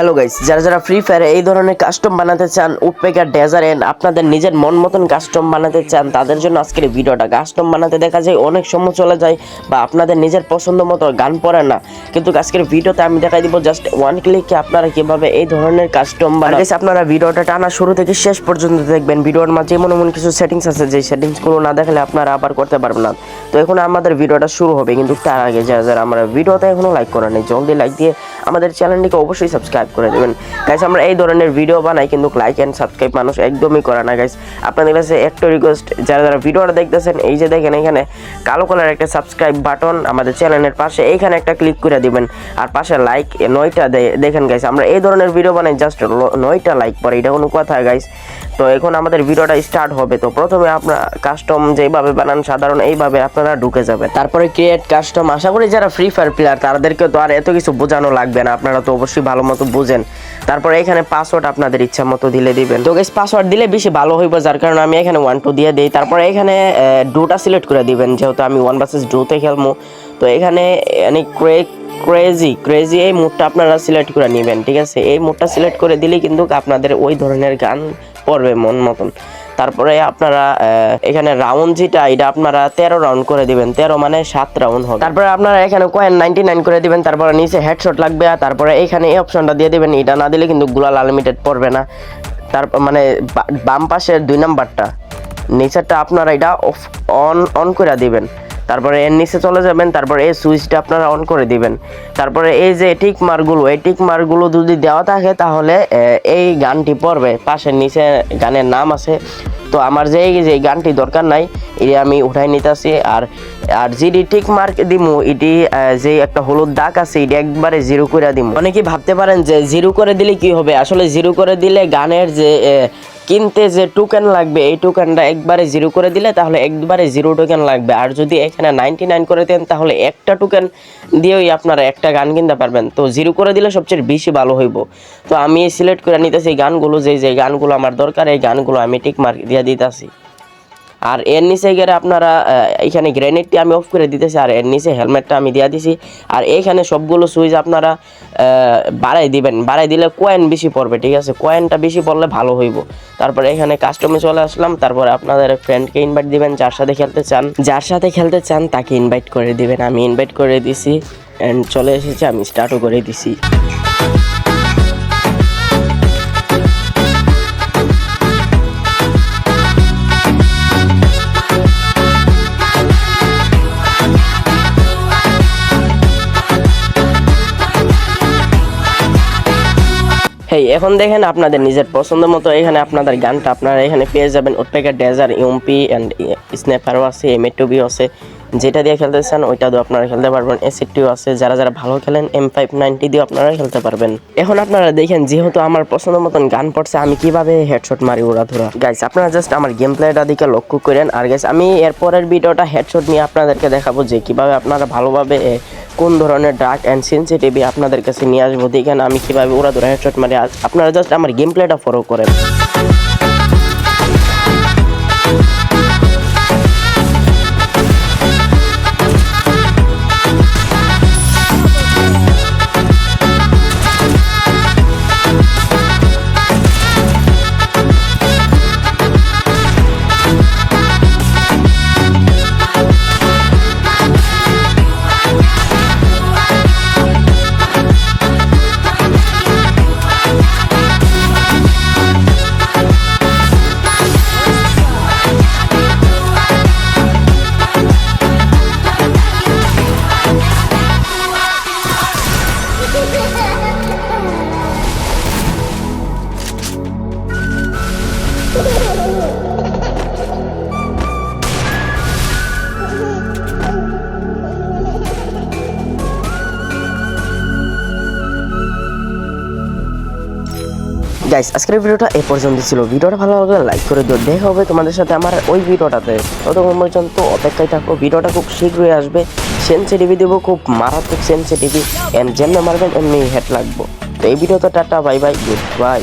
Hello guys যারা যারা free ফায়ারে এই ধরনের কাস্টম বানাতে চান উডপেকার ডেজারেন আপনাদের নিজের মন মতন কাস্টম বানাতে চান তাদের জন্য আজকের এই ভিডিওটা। কাস্টম বানাতে দেখা যায় অনেক সময় চলে যায় বা আপনাদের নিজের পছন্দ মতো গান পড়ে না। কিন্তু আজকের ভিডিওতে আমি দেখাই দিব জাস্ট ওয়ান ক্লিকে আপনারা কীভাবে এই ধরনের কাস্টম Guys, আপনারা ভিডিওটা টানা শুরু থেকে শেষ পর্যন্ত দেখবেন। ভিডিওর মাঝে এমন এমন কিছু সেটিংস আছে যে সেটিংসগুলো না দেখলে আপনারা আবার করতে পারবেন না। তো এখন আমাদের ভিডিওটা শুরু হবে। কিন্তু তার আগে যারা যারা আমরা ভিডিওতে এখনও লাইক করা নেই জলদি লাইক দিয়ে আমাদের চ্যানেলটিকে অবশ্যই সাবস্ক্রাইব করে দেবেন। গাইস আমরা এই ধরনের ভিডিও বানাই, কিন্তু লাইক অ্যান্ড সাবস্ক্রাইব মানুষ একদমই করে না গাইস আপনাদের কাছে একটা রিকোয়েস্ট যারা যারা ভিডিওটা দেখতেছেন, এই যে দেখেন এখানে কালো কালার একটা সাবস্ক্রাইব বাটন আমাদের চ্যানেলের পাশে, এইখানে একটা ক্লিক করে দিবেন। আর পাশে লাইক নয়টা দেখেন গাইস আমরা এই ধরনের ভিডিও বানাই জাস্ট নয়টা লাইক পরে, এটা কোনো কথা গাইস তো এখন আমাদের ভিডিওটা স্টার্ট হবে। তো প্রথমে আপনার কাস্টম যেভাবে বানান সাধারণ, এইভাবে আপনারা ঢুকে যাবে তারপরে ক্রিয়েট কাস্টম আশা করি যারা ফ্রি ফায়ার প্লেয়ার তাদেরকে তো আর এত কিছু বোঝানো লাগবে না। আপনারা তো অবশ্যই ভালো মতো বুঝেন। তারপরে এখানে পাসওয়ার্ড আপনাদের ইচ্ছা মতো দিলে দিবেন। তো গেস পাসওয়ার্ড দিলে বেশি ভালো হইব, যার কারণে আমি এখানে ওয়ান টু দিয়ে দিই। তারপরে এখানে ডুটা সিলেক্ট করে দিবেন, যেহেতু আমি ওয়ান ভার্সেস ডুতে খেলব। তো এখানে মানে ক্রেক ক্রেজি ক্রেজি এই মুডটা আপনারা সিলেক্ট করে নেবেন, ঠিক আছে? এই মুডটা সিলেক্ট করে দিলে কিন্তু আপনাদের ওই ধরনের গান পড়বে মন মতন। তারপরে আপনারা এখানে রাউন্ড যেটা, এটা আপনারা তেরো রাউন্ড করে দিবেন। তেরো মানে সাত রাউন্ড হবে। তারপরে আপনারা এখানে কয়েন নাইনটি নাইন করে দিবেন, তারপরে নিচে হেডশট লাগবে, আর তারপরে এখানে এই অপশনটা দিয়ে দিবেন, এটা না দিলে কিন্তু গুলাল আনলিমিটেড পড়বে না। তারপর মানে বাম পাশের দুই নাম্বারটা নিচেরটা আপনারা এটা অফ অন অন করে দিবেন। তারপরে এর নিচে চলে যাবেন, তারপরে এই সুইচটা আপনারা অন করে দিবেন। তারপরে এই যে টিক মার্কগুলো, এই টিক মার্কগুলো যদি দেওয়া থাকে তাহলে এই গানটি পড়বে। পাশের নিচে গানের নাম আছে। তো আমার যে যে গানটি দরকার নাই, এটি আমি উঠাই নিতেছি। আর আর যেটি টিক মার্ক দিমু, এটি যে একটা হলুদ দাগ আছে, এটি একবারে জিরো করে দিমু। অনেকেই ভাবতে পারেন যে জিরো করে দিলে কি হবে? আসলে জিরো করে দিলে গানের যে কিনতে যে টোকেন লাগবে, এই টোকেনটা একবারে জিরো করে দিলে তাহলে একবারে জিরো টোকেন লাগবে। আর যদি এখানে নাইনটি নাইন করে দেন, তাহলে একটা টোকেন দিয়েই আপনারা একটা গান কিনতে পারবেন। তো জিরো করে দিলে সবচেয়ে বেশি ভালো হইব। তো আমি সিলেক্ট করে নিতেছি গানগুলো, যে যে গানগুলো আমার দরকার, এই গানগুলো আমি টিক মার্ক দিয়ে দিতেছি। আর এর নিচে গেলে আপনারা এখানে গ্রেনেডটি আমি অফ করে দিতেছি, আর এর নিচে হেলমেটটা আমি দিয়ে দিছি। আর এইখানে সবগুলো সুইচ আপনারা বাড়াই দিবেন। বাড়াই দিলে কয়েন বেশি পড়বে, ঠিক আছে? কয়েনটা বেশি পড়লে ভালো হইব। তারপরে এখানে কাস্টমে চলে আসলাম। তারপরে আপনাদের ফ্রেন্ডকে ইনভাইট দিবেন, যার সাথে খেলতে চান। যার সাথে খেলতে চান, তাকে ইনভাইট করে দিবেন। আমি ইনভাইট করে দিছি অ্যান্ড চলে এসেছি, আমি স্টার্টও করে দিছি। হেই, এখন দেখেন আপনাদের নিজের পছন্দ মতো এখানে আপনাদের গানটা আপনারা এখানে পেয়ে যাবেন। ওটপেকার ডেজার ইউমপি অ্যান্ড স্ন্যাপারও আছে এম টুবিও আছে। যেটা দিয়ে খেলতে চান ওইটা দিয়ে আপনারা খেলতে পারবেন। এসিটিও আছে, যারা যারা ভালো খেলেন এম ফাইভ নাইনটি দিয়ে আপনারা খেলতে পারবেন। এখন আপনারা দেখেন, যেহেতু আমার পছন্দ মতন গান পড়ছে, আমি কীভাবে হেডশট মারি ওরা ধরা। গাইস আপনারা জাস্ট আমার গেম প্লেটা দিকে লক্ষ্য করেন। আর গাইস আমি এরপরের ভিডিওটা হেডশট নিয়ে আপনাদেরকে দেখাবো যে কীভাবে আপনারা ভালোভাবে কোন ধরনের ডার্ক অ্যান্ড সেন্সিটিভি আপনাদের কাছে নিয়ে আসব। দেখেন আমি কীভাবে ওরা ধরে হেডশট মারি। আপনারা জাস্ট আমার গেম প্লেটা ফলো করেন। গাইস আজকের ভিডিওটা এ পর্যন্ত ছিল। ভিডিওটা ভালো লাগলে লাইক করে দিও। দেখা হবে তোমাদের সাথে আমার ওই ভিডিওটাতে। ততক্ষণ পর্যন্ত অপেক্ষায় থাকো। ভিডিওটা খুব শীঘ্রই আসবে। সেন্সিটিভি দেবো, খুব মারাত্মক সেন্সিটিভি এন্ড যেমনি মারবেন, এমনি হেড লাগবো। তো এই ভিডিওতে tata bye bye good bye